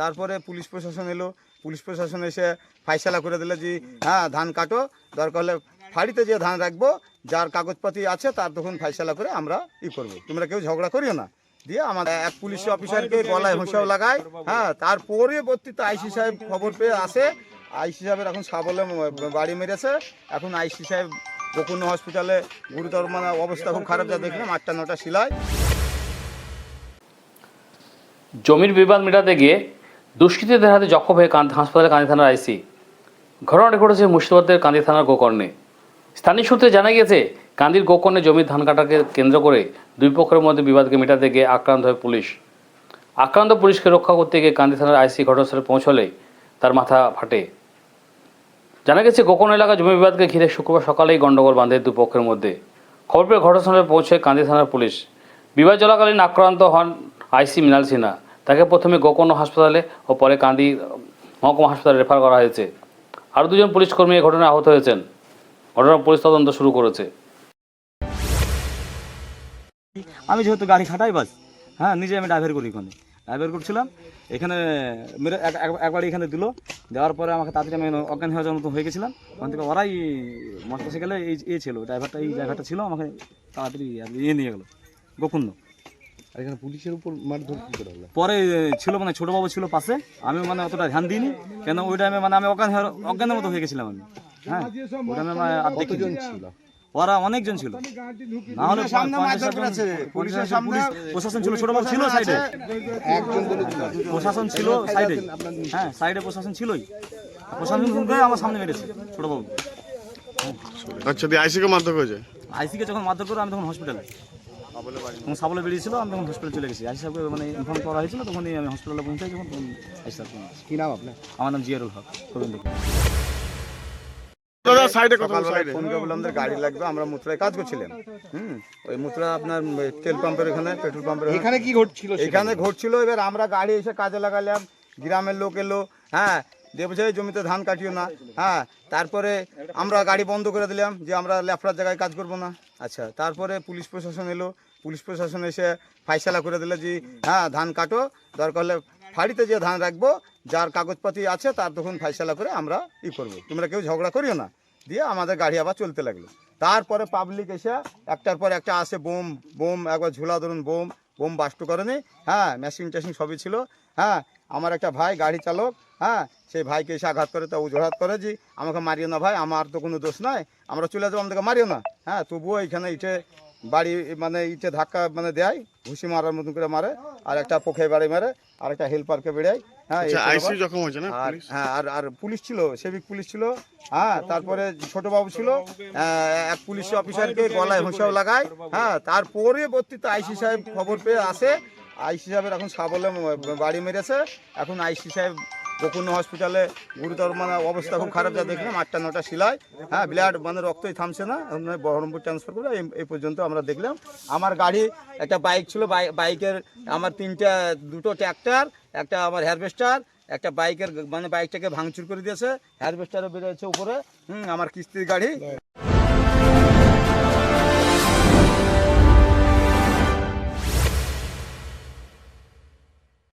তারপরে পুলিশ প্রশাসন এলো। পুলিশ প্রশাসন এসে ফাইসালা করে দিলে যে হ্যাঁ ধান কাটো। দরকার হলে ফাড়িতে যে ধান রাখব, যার কাগজপাতি আছে, তার তখন ফাইসালা করে আমরা ই করব। তোমরা কেউ ঝগড়া করিও না। দিয়ে আমাদের এক পুলিশ অফিসারকে গলায় হোঁসাও লাগায়। হ্যাঁ তার পরবর্তীতে আইসি সাহেব খবর পেয়ে আসে। আইসি সাহেবের এখন সাবলে বাড়ি মেরেছে। এখন আইসি সাহেব বকুন্য হসপিটালে গুরুতর মানে অবস্থা খুব খারাপ, যা দেখলাম, আটটা, নটা সিলাই জমির বিবাদ মেটাতে গিয়ে দুষ্কৃতীদের হাতে জখম হয়ে কান্দি হাসপাতালে কান্দি থানার আইসি। ঘটনাটি ঘটেছে মুর্শিদাবাদের কান্দি থানার গোকর্ণে। স্থানীয় সূত্রে জানা গিয়েছে, কান্দির গোকর্ণে জমির ধান কাটাকে কেন্দ্র করে দুই পক্ষের মধ্যে বিবাদকে মেটাতে গিয়ে আক্রান্ত হয় পুলিশ। আক্রান্ত পুলিশকে রক্ষা করতে গিয়ে কান্দি থানার আইসি ঘটনাস্থলে পৌঁছলে তার মাথা ফাটে। জানা গেছে, গোকর্ণ এলাকা জমি বিবাদকে ঘিরে শুক্রবার সকালেই গণ্ডগোল বাঁধে দুই পক্ষের মধ্যে। খবর পেয়ে ঘটনাস্থলে পৌঁছে কান্দি থানার পুলিশ। বিবাদ চলাকালীন আক্রান্ত হন আইসি মৃণাল সিনহা। তাকে প্রথমে গোকর্ণ হাসপাতালে ও পরে কান্দি মহকুমা হাসপাতালে রেফার করা হয়েছে। আরও দুজন পুলিশ কর্মী এই ঘটনায় আহত হয়েছেন। ঘটনার পুলিশ তদন্ত শুরু করেছে। আমি যেহেতু গাড়ি খাটাই বাস হ্যাঁ নিজে আমি ড্রাইভার করি এখানে ড্রাইভার করছিলাম, এখানে মেরে এক- এক- একবার এখানে দিল, দেওয়ার পরে আমাকে তাড়াতাড়ি আমি অজ্ঞান যাওয়ার মতো হয়ে গেছিলাম। ওখান থেকে ওরাই মোটরসাইকেলে এই ছিল ড্রাইভারটা এই ড্রাইভারটা ছিল, আমাকে তাড়াতাড়ি ইয়ে নিয়ে গেলো গোকুন্দ আর এখানে পুলিশের উপর মারধর কি করে হলো? পরে ছিল মানে ছোট বাবু ছিল পাশে আমি মানে অতটা ধ্যান দিইনি কেন ওই টাইমে মানে আমি অজ্ঞান অজ্ঞানের মতো হয়ে গেছিলাম আমি। হ্যাঁ ওই টাইমে মানে আর ছিল? ওরা অনেকজন ছিল। না হলে প্রশাসন ছিল ছোটবাবু ছিল সাইডে প্রশাসন ছিল সাইডে হ্যাঁ সাইডে প্রশাসন ছিলই। প্রশাসন শুনতে আমার সামনে মেরেছে ছোটবাবু আচ্ছা দিয়ে আইসিকে মারধর করেছে? আইসিকে যখন মারধর করে আমি তখন হসপিটালে তখন সাবলে বেরিয়েছিল আমি তখন হসপিটালে চলে গেছি। আইসি সাহেবকে মানে ইনফর্ম করা হয়েছিল তখনই আমি হসপিটালে পৌঁছাই যখন তখন আইসি সাহেব phone কি নাম আপনার? আমার নাম জিয়ারুল হক গোবিন্দ। দাদা সাইডে কথা সকালবেলায় সাইডে ফোন বললাম গাড়ি লাগবে আমরা মুত্রায় কাজ করছিলাম। হুম? ওই মুত্রা আপনার তেল পাম্পের ওখানে পেট্রোল পাম্পের এখানে কি ঘটছিল এখানে ঘটছিল এবার আমরা গাড়ি এসে কাজে লাগালাম গ্রামের লোক এলো হ্যাঁ দিয়ে বলছে জমিতে ধান কাটিও না। হ্যাঁ তারপরে আমরা গাড়ি বন্ধ করে দিলাম যে আমরা লেফড়ার জায়গায় কাজ করব না। আচ্ছা তারপরে পুলিশ প্রশাসন এলো পুলিশ প্রশাসন এসে ফাইসালা করে দিলে যে হ্যাঁ ধান কাটো, দরকার হলে ফাড়িতে যে ধান রাখব, যার কাগজপাতি আছে, তার তখন ফাইসালা করে আমরা ই করব। তোমরা কেউ ঝগড়া করিও না। দিয়ে আমাদের গাড়ি আবার চলতে লাগল। তারপরে পাবলিক এসে একটার পর একটা আসে বোম বোম, একবার ঝোলা ধরুন, বোম বোম বাস্ট করেনি। হ্যাঁ মেশিন টেশিন সবই ছিল। হ্যাঁ আমার একটা ভাই গাড়ি চালক হ্যাঁ সেই ভাইকে এসে আঘাত করে, তা উজোড়াত করে যে, আমাকে মারিও না ভাই, আমার তো কোনো দোষ নাই, আমরা চলে যাব, আমাদেরকে মারিও না। হ্যাঁ তবুও এখানে ইটে বাড়ি মানে ইটে ধাক্কা মানে দেয় ঘুষি মারার মতন করে মারে আর একটা পোখে বাড়ি মারে আর একটা হেল্পারকে বেড়ায়। হ্যাঁ আচ্ছা হ্যাঁ আর আর পুলিশ ছিল সেবিক পুলিশ ছিল হ্যাঁ তারপরে ছোট বাবু ছিল এক পুলিশ অফিসারকে গলায় হোঁসাও লাগায় হ্যাঁ তার পরবর্তীতে আইসি সাহেব খবর পেয়ে আসে আইসি সাহেবের এখন সাবলে বাড়ি মেরেছে এখন আইসি সাহেব বকুন্য হসপিটালে গুরুতর মানে অবস্থা খুব খারাপ, যা দেখলাম আটটা, নটা সিলাই হ্যাঁ ব্লাড মানে রক্তই থামছে না বহরমপুর ট্রান্সফার করে এই- পর্যন্ত আমরা দেখলাম। আমার গাড়ি একটা বাইক ছিল বাই- বাইকের আমার তিনটা, দুটো ট্র্যাক্টর একটা আমার হ্যারভেস্টার একটা বাইকের মানে বাইকটাকে ভাঙচুর করে দিয়েছে। হ্যারভেস্টারও বেরোচ্ছে উপরে। হুম, আমার কিস্তির গাড়ি।